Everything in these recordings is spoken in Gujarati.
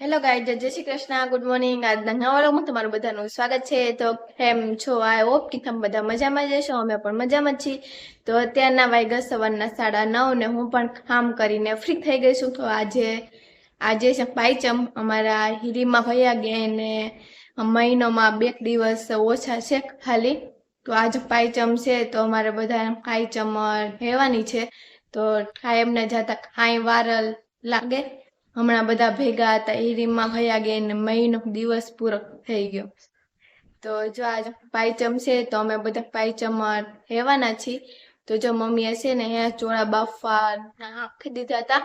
હેલો ગાઈડ જય શ્રી કૃષ્ણ. ગુડ મોર્નિંગ આજના નવા વ્લોગમાં તમારું બધાનું સ્વાગત છે. તો કેમ છો? આઈ હોપ કે તમે બધા મજામાં જશો અમે પણ મજામાં છીએ. તો અત્યારના વાગ્યા સવારના સાડા નવ ને હું પણ કામ કરીને ફ્રી થઈ ગઈ છું. તો આજે આજે છે પાંચમ અમારા હિરીમાં ભયા ગયા ને મહિનોમાં બે દિવસ ઓછા છે ખાલી. તો આજે પાયચમ છે. તો અમારે બધા પાયચમ રહેવાની છે. તો કાયમને જતા કાંઈ વાર લાગે. હમણાં બધા ભેગા હતા, એ રીમમાં ભયા ગયા ને મહિનો દિવસ પૂરો થઈ ગયો. તો જો આજ પાયચમ છે, તો અમે બધા પાંચમ રહેવાના છીએ. તો જો મમ્મી હશે ને, અહીંયા ચોળા બાફા નાખી દીધા હતા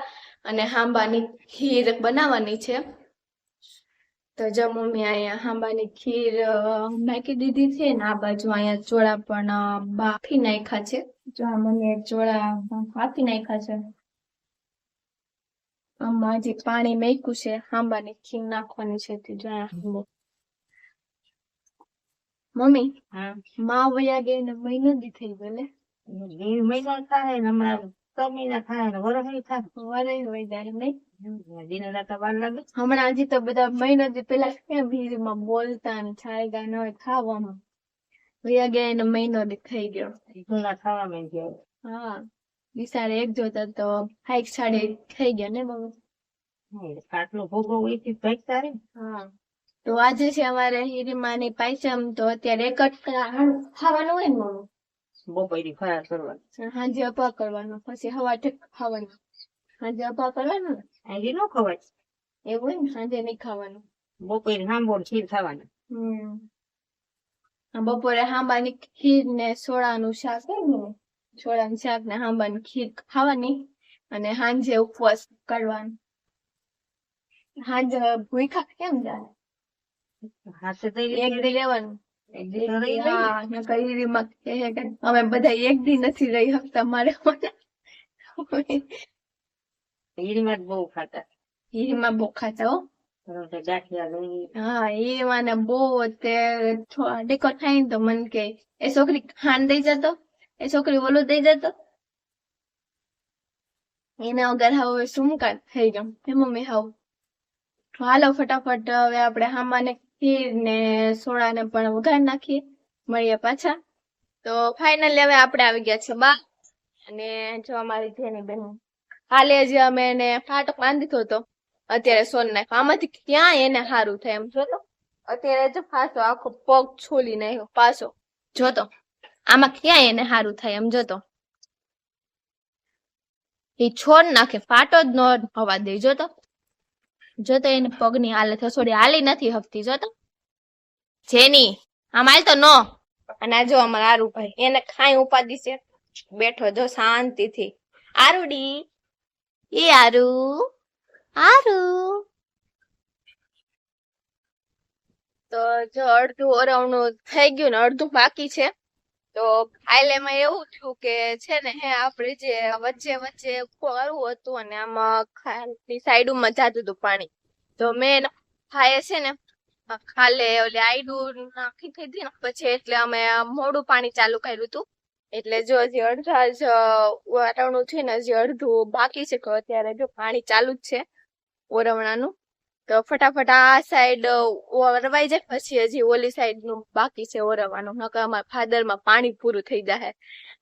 અને હાંબાની ખીર બનાવવાની છે. તો જો મમ્મી અહીંયા હાંબાની ખીર નાખી દીધી છે ને, આ બાજુ અહીંયા ચોળા પણ બાફી નાખ્યા છે. જો મમ્મીએ ચોળા બાફી નાખ્યા છે. આમાં જે પાણી મેક્યું છે આંબાની ખીંગ નાખવાની છે તે જોયા મમ્મી માં વયા ગઈ ને મહિનો દી થઈ ગયો લે મહિનો થાય ને હમણાં છ મહિના થાય ને વરસ થાય. વરે હોય ત્યારે નહીં દિન રાત વાર લાગે. હમણાં હજી તો બધા મહિનો દી પેલા કેમ ભીડમાં બોલતા ને છાયગા ન હોય ખાવામાં. વયા ગયા એનો મહિનો દી થઈ ગયો. ખાવા માં ગયો. હા વિચારે એક જોતા તો હાઈક સાડી થઈ ગયા ને મમ્મી? આટલો ભોગો હોય ભેગ હા. તો આજે છે અમારે હિરીમાની પાયસમ તો અત્યારે એક જ ખાવાનું હોય ને મમ્મી બપોરી ફરાર કરવાનું. સાંજે અપા કરવાનો પછી હવા ઠેક ખાવાનું. સાંજે અપા કરવાનું ને? નો ખવાય. એવું હોય ને સાંજે નહીં ખાવાનું. બપોરે સાંભળ ખીર ખાવાનું. હમ. બપોરે હાંબાની ખીર ને સોડાનું શાક હોય ને સોડાનું શાક ને હાંબાની ખીર ખાવાની અને સાંજે ઉપવાસ કરવાનો. સાંજે ભૂખા કેમ જાય? હાથે એક દી. હા, અમે બધા એક દી નથી રહી શકતા મારે બહુ ખાતા. બહુ ખાતા હો. જ હા ઈરીમાં ને બહુ ટેકો થાય ને તો મન કે એ છોકરી ખાંડ દઈ જતો? એ છોકરી ઓલું દઈ જતો? એના વગર હવે શું કામ થઈ ગયો? હે મમ્મી હાવ. હાલો ફટાફટ હવે આપણે હામાને ખીર ને સોડા ને પણ વઘાર નાખીએ. મળીએ પાછા. તો ફાઇનલી હવે આપણે આવી ગયા છે બા અને જો અમારી જેની બેન હાલે જે અમે એને ફાટક બાંધી હતો. અત્યારે સોન નાખ્યો. આમાંથી ક્યાં એને સારું થાય એમ જોતો? અત્યારે જો ફાસો આખો પગ છોલી નાખ્યો. પાછો જોતો. આમાં ક્યાં એને સારું થાય એમ જોતો? એ છોડ નાખે. ફાટો જ નો હવા દે જોતો. જોતો એને પગની હાલત થોડી હાલી નથી હકતી જોતો જેની આમ હાલ તો નો. અને આ જો અમારા આરુભાઈ એને ખાઈ ઉપાધી છે? બેઠો જો શાંતિથી. આરુડી. એ આરુ. આરુ. તો જો અડધું ઓરવણું થઈ ગયું ને અડધું બાકી છે. તો ફાઇલેમાં એવું થયું કે છે ને, હે, આપણે જે વચ્ચે વચ્ચે કરવું હતું અને આમાં ખાલી સાઈડમાં જતું હતું પાણી. તો મેં હાય છે ને ખાલે ઓલી આઈડું નાખી દીધી ને, પછી એટલે અમે મોડું પાણી ચાલુ કર્યું હતું. એટલે જો હજી અડધા જ વાતાવરણ છે ને, હજી અડધું બાકી છે, તો અત્યારે જો પાણી ચાલુ જ છે ઓરવણાનું. તો ફટાફટ આ સાઈડ રવાઈ જાય પછી હજી ઓલી સાઈડનું બાકી છે ઓરવવાનું નકર અમારા ફાધરમાં પાણી પૂરું થઈ જાય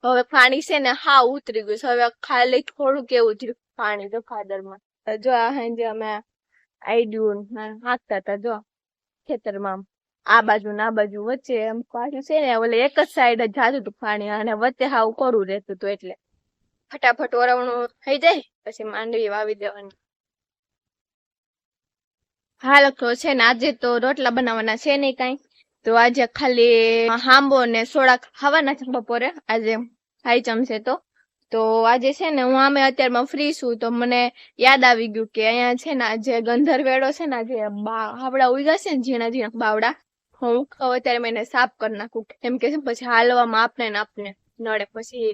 હવે પાણી છે ને હા ઉતરી ગયું હવે ખાલી થોડું કેવું થયું પાણી તો ફાધરમાં માં જો આ સાંજે અમે આઈડ્યું હાંકતા હતા જો ખેતરમાં. આ બાજુ ને બાજુ વચ્ચે એમ પાછું છે ને, ઓલે એક જ સાઈડ જ જાતું હતું પાણી અને વચ્ચે હાવ કોરું રહેતું હતું એટલે. ફટાફટ ઓરવણું થઈ જાય, પછી માંડવી વાવી દેવાની. હાલ તો છે ને આજે તો રોટલા બનાવવાના છે નહીં કઈ. તો આજે ખાલી હાંબો ને સોડા ખાવાના છે બપોરે. આજે હાઈ ચમચે તો. તો આજે છે ને હું આમે અત્યારમાં ફ્રી છું, તો મને યાદ આવી ગયું કે અહીંયા છે ને આજે વેળો છે ને આજે હાવડા ઉગ્યા છે ને ઝીણા ઝીણા બાવડા. હું અત્યારે મેં એને સાફ કરી નાખું. એમ કે છે પછી હાલવામાં આપને ને આપને. નડે પછી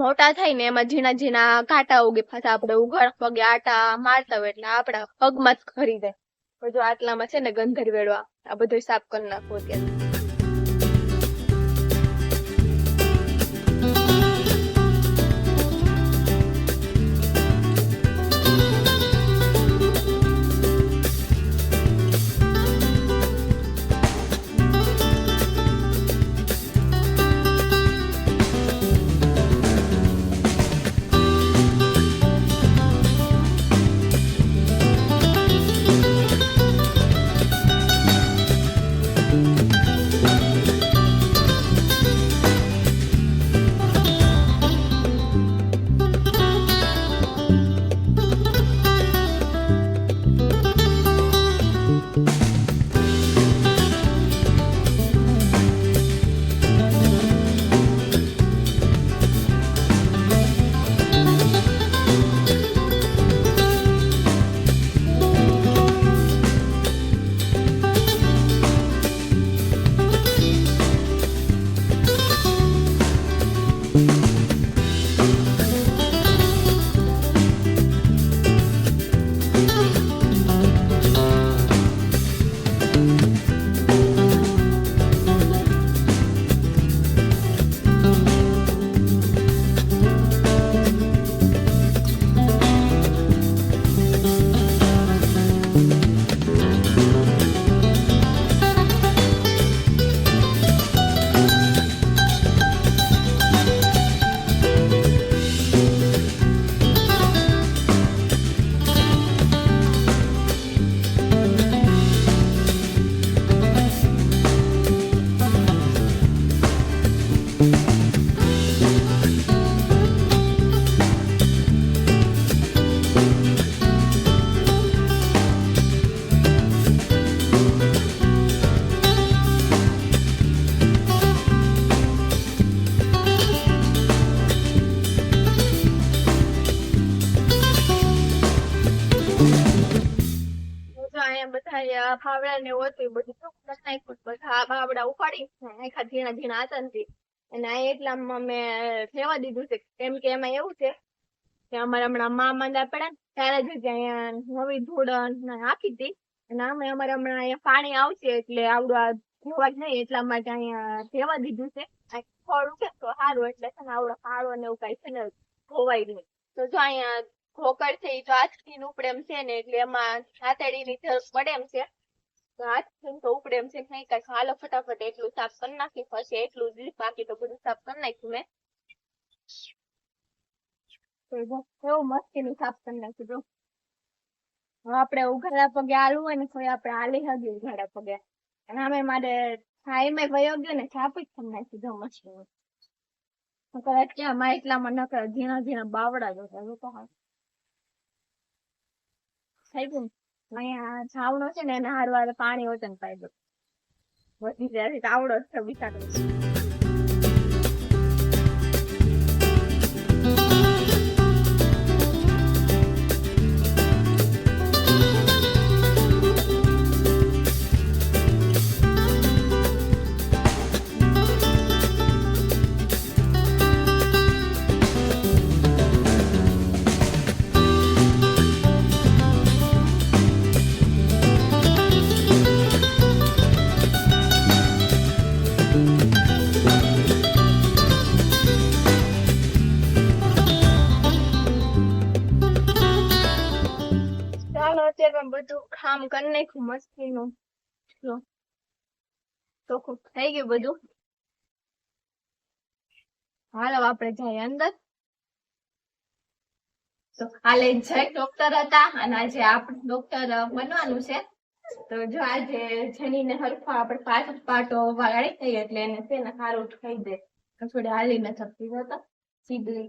મોટા થાય ને એમાં ઝીણા ઝીણા કાંટા ઉગે પાછા આપણે ઉઘાડ પગે આટા મારતા હોય એટલે આપણા પગમાં જ ખરી જાય. પણ જો આટલામાં છે ને ગંધર આ આ બધું સાફ કરી નાખું અત્યારે. અહીંયા ને હતું બધું ચોખ્ખું નાખ્યું બધા ફાવડા ઉપાડી આખા ઝીણા ઝીણા હતા ને અને આ એટલામાં મેં ફેવા દીધું છે. કેમ કે એમાં એવું છે કે અમારા હમણાં મા માંદા પડે ને, ત્યારે જ અહીંયા નવી ધૂળ આપી હતી. અને અમે અમારે હમણાં અહીંયા પાણી આવશે એટલે આવડું આ ધોવા જ નહીં, એટલા માટે અહીંયા ફેવા દીધું છે. ફળ છે તો સારું, એટલે છે ને આવડો ફાળો ને એવું કઈ છે ને ધોવાય નહીં. તો જો અહીંયા ખોકર છે એ તો આજથી ઉપડે એમ છે ને, એટલે એમાં હાથેડીની જરૂર પડે એમ છે. આજથી તો ઉપડે એમ છે કે કઈ હાલો ફટાફટ એટલું સાફ કરી નાખી પછી એટલું જ બાકી તો બધું સાફ કરી નાખ્યું મેં. કેવું મસ્તીનું સાફ કરી નાખ્યું, જો. આપણે ઉઘાડા પગે હાલવું હોય ને તો આપણે હાલી હગી ઉઘાડા પગે. અને અમે મારે ટાઈમે વયો ગયો ને છાપ જ કરી નાખી જો મશીન એટલામાં એટલામાં નકર ઝીણા ઝીણા બાવડા જ તો હા થઈ ગયું? અહીંયા છાવડો છે ને, એના હાર વાર પાણી ઓછન ને દો. વધી જાય તાવડો છે બિચારો અત્યારે બધું કામ કરી નાખ્યું મસ્તીનું. જો. ચોખ્ખું થઈ ગયું બધું. હાલો, આપણે જઈએ અંદર. કાલે જય ડોક્ટર હતા અને આજે આપણે ડોક્ટર બનવાનું છે. તો જો આજે જનીને હરખો આપણે પાછો પાટો વાળી થઈ એટલે એને છે ને સારું થઈ દે થોડી હાલી ન થતી હતા સીધી.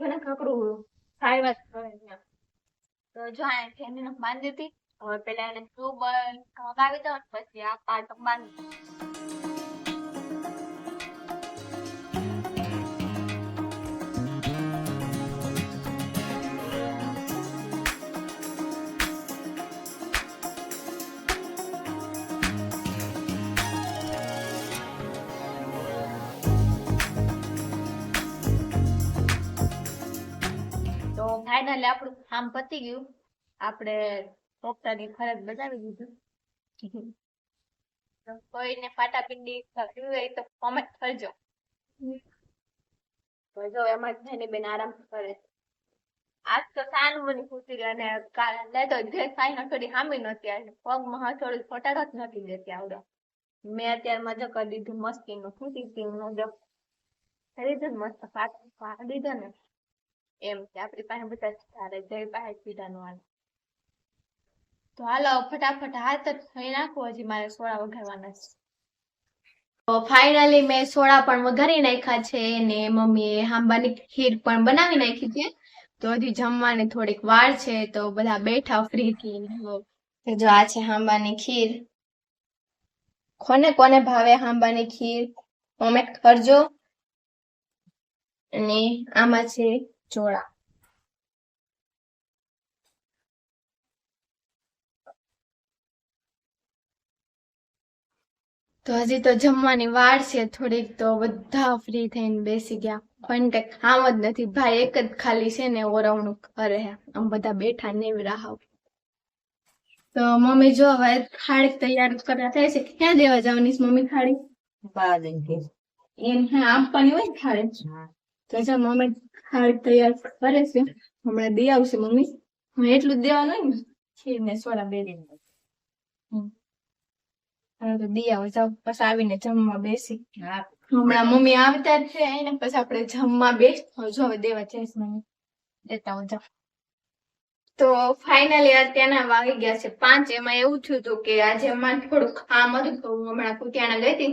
મને કકડું કરે છે તો જો આ થેલીને બાંધી હતી હવે પેલા એને ટ્યુબ મગાવી દો પછી આ પાર્ટ બાંધી દો. તો ફાઇનલી આપણું કામ પતી ગયું. આપણે ડોક્ટરની ફરજ બજાવી દીધું કોઈને ફાટાપિંડી થયું હોય તો કોમેન્ટ કરજો. જો એમાં થઈને બેન આરામ કરે. આજ તો સાનમુની ખુશી અને કાલે લેતો જે સાઈન થોડી હામી નહોતી આજે પગમાં હથોડી ફોટાડો જ નથી દેતી આવડો. મેં અત્યારે મજા કરી દીધું મસ્તીનું. ખુશી થી જો ને મસ્ત ફાટ પાડી દીધો ને. એમ કે આપણી પાસે બધા તારે જય પાસે પીડાનું તો હાલો, ફટાફટ હાથ જ થઈ નાખો, હજી મારે સોડા વઘારવાના છે. તો ફાઇનલી મેં સોડા પણ વઘારી નાખ્યા છે, ને મમ્મીએ હાંબાની ખીર પણ બનાવી નાખી છે. તો હજી જમવાની થોડીક વાર છે, તો બધા બેઠા ફ્રી થી. જો આ છે હાંબાની ખીર. કોને કોને ભાવે હાંબાની ખીર? કોમેન્ટ કરજો. અને આમાં છે ચોળા તો હજી તો જમવાની વાર છે થોડીક તો બધા ફ્રી થઈને બેસી ગયા. પણ કઈ કામ જ નથી. ભાઈ એક જ ખાલી છે ને ઓરવણું કરે આમ બધા બેઠા ને એવી રાહ તો મમ્મી જો હવે ખાડી તૈયાર કરવા થાય છે. ક્યાં દેવા જવાની છે મમ્મી ખાડી એને આપવાની હોય ખાડી તો જો મમ્મી ખાડી તૈયાર કરે છે. હમણાં દઈ આવશે મમ્મી. હું એટલું જ દેવાનું હોય ને? ખીર ને સોડા બે દિન તો દી આવો જાવ પછી આવીને જમવા બેસી. હમણાં મમ્મી આવતા છે એને પછી આપણે જમવા બેસ. જો હવે દેવા જઈશ મમ્મી. દેતા હું જાઉં તો ફાઇનલી અત્યારના વાગી ગયા છે પાંચ. એમાં એવું થયું હતું કે આજે અમારે થોડું કામ હતું તો હું હમણાં કુતિયાણા ગઈ હતી.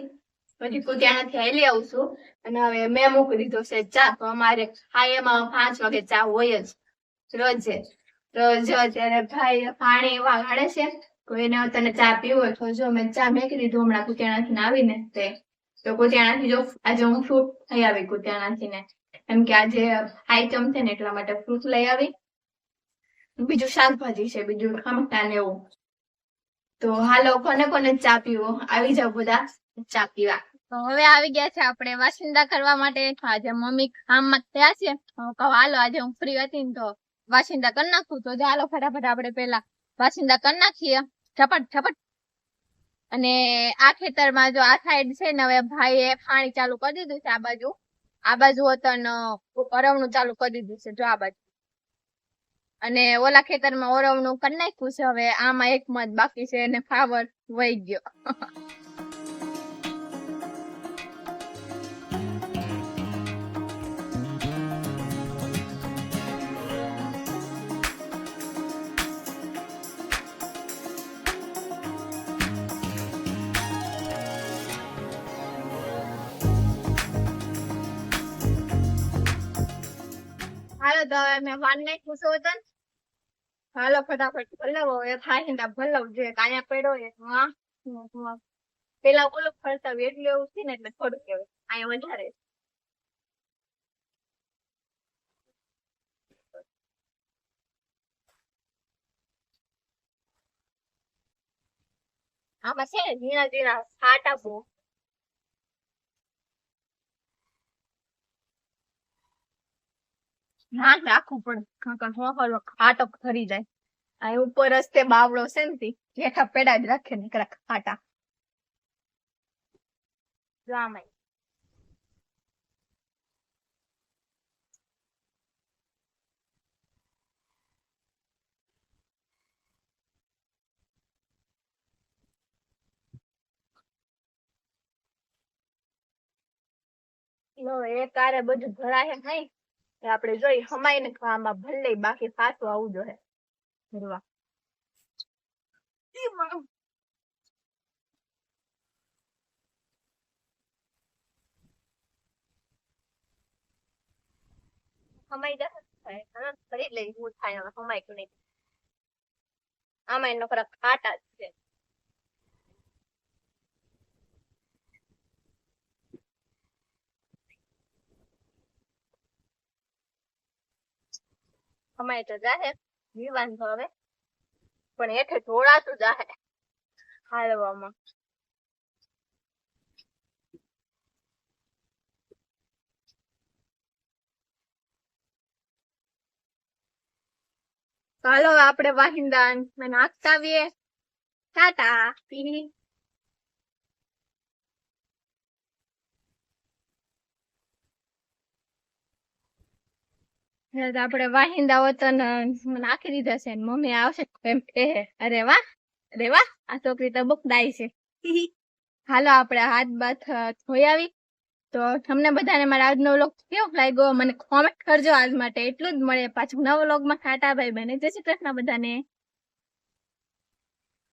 પછી કુતિયાણાથી હાલી આવું છું. અને હવે મેં મૂકી દીધો છે ચા. તો અમારે હા એમાં પાંચ વાગે ચા હોય જ. રોજે. તો અત્યારે ભાઈ પાણી વાગાડે છે. કોઈને તને ચા પીવું તો જો મેં ચા મેકી દીધું હમણાં કુતિયાણાથી આવીને તે. તો કુતિયાણાથી જો આજે હું ફ્રૂટ લઈ આવી કુતિયાણાથી ને. એમ કે આજે આઈટમ છે ને એટલા માટે ફ્રૂટ લઈ આવી. બીજું શાકભાજી છે, બીજું ખમટા ને એવું. તો હાલો, કોને કોને ચા પીવો? આવી જાવ બધા. ચા પીવા. હવે આવી ગયા છે આપણે વાસિંદા કરવા માટે. આજે મમ્મી કામમાં થયા છે. કહું, હાલો, આજે હું ફ્રી હતી તો વાસિંદા કરી નાખું. તો ચાલો ફટાફટ આપણે પેલા વાસિંદા કરી નાખીએ. ઝપટ ઝપટ. અને આ ખેતરમાં જો આ સાઈડ છે ને, હવે ભાઈએ પાણી ચાલુ કરી દીધું છે આ બાજુ. આ બાજુ વતન ઓરવણું ચાલુ કરી દીધું છે, જો આ બાજુ. અને ઓલા ખેતરમાં ઓરવણું કરી નાખ્યું છે. હવે આમાં એક મત બાકી છે અને ફાવર વહી ગયો. હાલો, તો હવે મેં વાન નાખ્યું છે વતન. હાલો, ફટાફટ ભલાવો એ ખાઈને ભલાવ જે કાયા પડ્યો એ હા. પેલા ઓલું ફરતા એટલું એવું છે ને, એટલે થોડું કેવું અહીંયા વધારે. આમાં છે ને, ઝીણા ઝીણા છાંટા બહુ. ના રાખવું પડે હો હો ખાટો ખરી જાય. આ ઉપર રસ્તે બાવળો છે ને જેઠા પેડા જ રાખે ને કરા ખાટા. લો, એ કારે બધું ભરાય નહીં? એ આપણે જોઈ હમાય ને આમાં ભલે બાકી પાછું આવું જોઈએ ભરવા. હમાઈ હા, ફરી લઈ હું થાય હમાય કે નહીં. આમાં એનો ખરા ખાટા જ છે. હમાય તો જાહે તો હવે. પણ હેઠે ઢોળાતું જાહે, હાલવામાં. ચાલો આપણે વાહિંદા નાખતા આવીએ. ટાટા આપણે વાહિંદા વતન નાખી દીધા છે મમ્મી આવશે એમ કે અરે વાહ અરે વાહ, આ છોકરી તો બુકદાઈ છે. હાલો, આપણે હાથ બાથ ધોઈ આવી. તો તમને બધાને મારા આજનો વ્લોગ કેવો લાગ્યો? મને કોમેન્ટ કરજો આજ માટે. એટલું જ મળે પાછું નવો વ્લોગમાં. ખાટા ભાઈ બને જય શ્રી કૃષ્ણ બધાને.